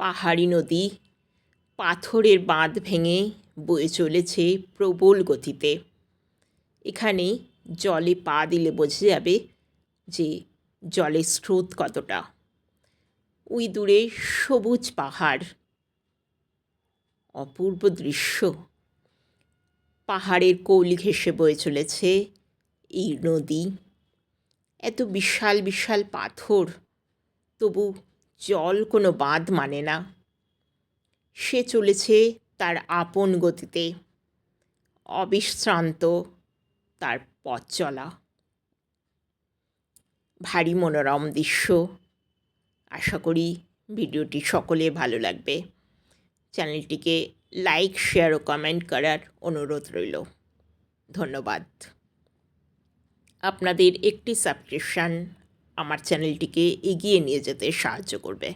পাহাড়ি নদী, পাথরের বাঁধ ভেঙে বয়ে চলেছে প্রবল গতিতে। এখানে জলে পা দিলে বোঝা যাবে যে জলের স্রোত কতটা। ওই দূরে সবুজ পাহাড়, অপূর্ব দৃশ্য। পাহাড়ের কোল ঘেঁষে বয়ে চলেছে এই নদী। এত বিশাল বিশাল পাথর, তবু জল কোনো বাঁধ মানে না। সে চলেছে তার আপন গতিতে। অবিশ্রান্ত তার পথ চলা। ভারী মনোরম দৃশ্য। আশা করি ভিডিওটি সকলে ভালো লাগবে। চ্যানেলটিকে লাইক, শেয়ার ও কমেন্ট করার অনুরোধ রইল। ধন্যবাদ। আপনাদের একটি সাবস্ক্রিপশান আমার চ্যানেলটিকে এগিয়ে নিয়ে যেতে সাহায্য করবে।